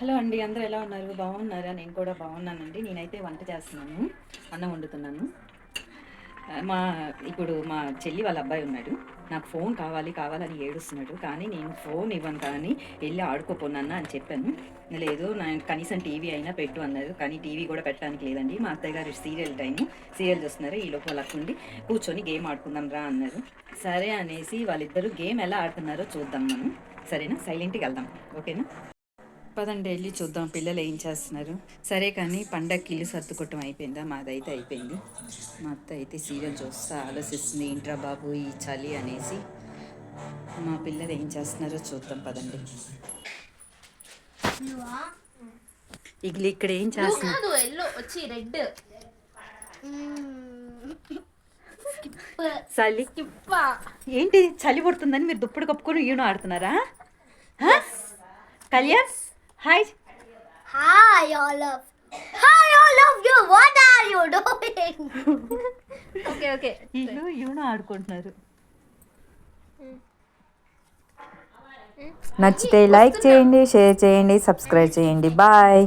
Hello అండి అందరూ ఎలా ఉన్నారు? బాగున్నారా? నేను కూడా బాగున్నానండి. నేనైతే వంట చేస్తున్నాను. అన్నం వండుతున్నాను. మా ఇప్పుడు మా చెల్లి వాళ్ళ అబ్బాయి ఉన్నాడు. నాకు ఫోన్ కావాలి కావాలని ఏడుస్తున్నాడు. కానీ నేను ఫోన్ ఇవ్వను కానీ వెళ్ళి ఆడుకోపోనన్నా అని చెప్పాను. లేదు నా కనీసం టీవీ అయినా పెట్టు అన్నారు. కానీ టీవీ కూడా పెట్టడానికి లేదండి. మా అత్తయ్య గారు సీరియల్ టైము. సీరియల్ చూస్తున్నారు? ఈ లోపల ఉండి కూర్చొని గేమ్ ఆడుకుందాం రా అన్నారు. సరే అనేసి వాళ్ళిద్దరూ గేమ్ ఎలా ఆడుతున్నారో చూద్దాం మనం. సరేనా? సైలెంట్గా వెళ్దాం. ఓకేనా? పదండి వెళ్ళి చూద్దాం. పిల్లలు ఏం చేస్తున్నారు? సరే కానీ పండగకి ఇల్లు సర్దుకోవటం అయిపోయిందా? మాదైతే అయిపోయింది. మా అత్త అయితే సీరియల్ చూస్తా ఆలోచిస్తుంది ఏంట్రా బాబు ఈ చలి అనేసి. మా పిల్లలు ఏం చేస్తున్నారో చూద్దాం పదండి. ఇగ్లు ఇక్కడ ఏం చేస్తున్నారు వచ్చి రెడ్. చలి. ఏంటి చలి పుడుతుందని మీరు దుప్పుడు కప్పుకొని ఈయన ఆడుతున్నారా? Kalyan? Hi Hi, all of. Hi, all of you. What are you doing? Okay okay వీళ్ళు ఈయన ఆడుకుంటున్నారు నచ్చితే లైక్ చేయండి షేర్ చేయండి సబ్స్క్రైబ్ చేయండి బాయ్